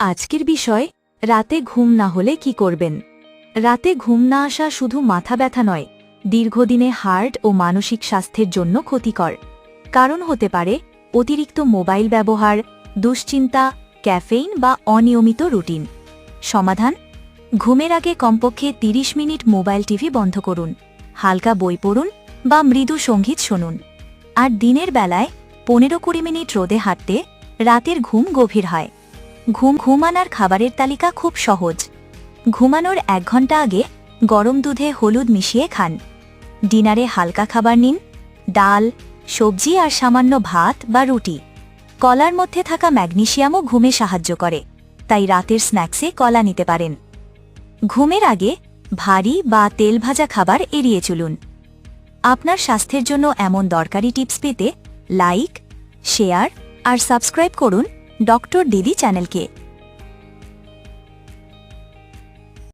আজকের বিষয়, রাতে ঘুম না হলে কি করবেন? রাতে ঘুম না আসা শুধু মাথা ব্যথা নয়, দীর্ঘদিনে হার্ট ও মানসিক স্বাস্থ্যের জন্য ক্ষতিকর। কারণ হতে পারে, অতিরিক্ত মোবাইল ব্যবহার, দুশ্চিন্তা, ক্যাফেইন বা অনিয়মিত রুটিন। সমাধান, ঘুমের আগে কমপক্ষে ৩০ মিনিট মোবাইল টিভি বন্ধ করুন, হালকা বই পড়ুন বা মৃদু সংগীত শুনুন। আর দিনের বেলায় পনেরো কুড়ি মিনিট রোদে হাঁটতে রাতের ঘুম গভীর হয়। ঘুম ঘুমানার খাবারের তালিকা খুব সহজ। ঘুমানোর এক ঘণ্টা আগে গরম দুধে হলুদ মিশিয়ে খান। ডিনারে হালকা খাবার নিন, ডাল, সবজি আর সামান্য ভাত বা রুটি। কলার মধ্যে থাকা ম্যাগনেশিয়ামও ঘুমে সাহায্য করে, তাই রাতের স্ন্যাক্সে কলা নিতে পারেন। ঘুমের আগে ভারী বা তেল ভাজা খাবার এড়িয়ে চলুন। আপনার স্বাস্থ্যের জন্য এমন দরকারি টিপস পেতে লাইক, শেয়ার আর সাবস্ক্রাইব করুন डॉक्टर दीदी चैनल के।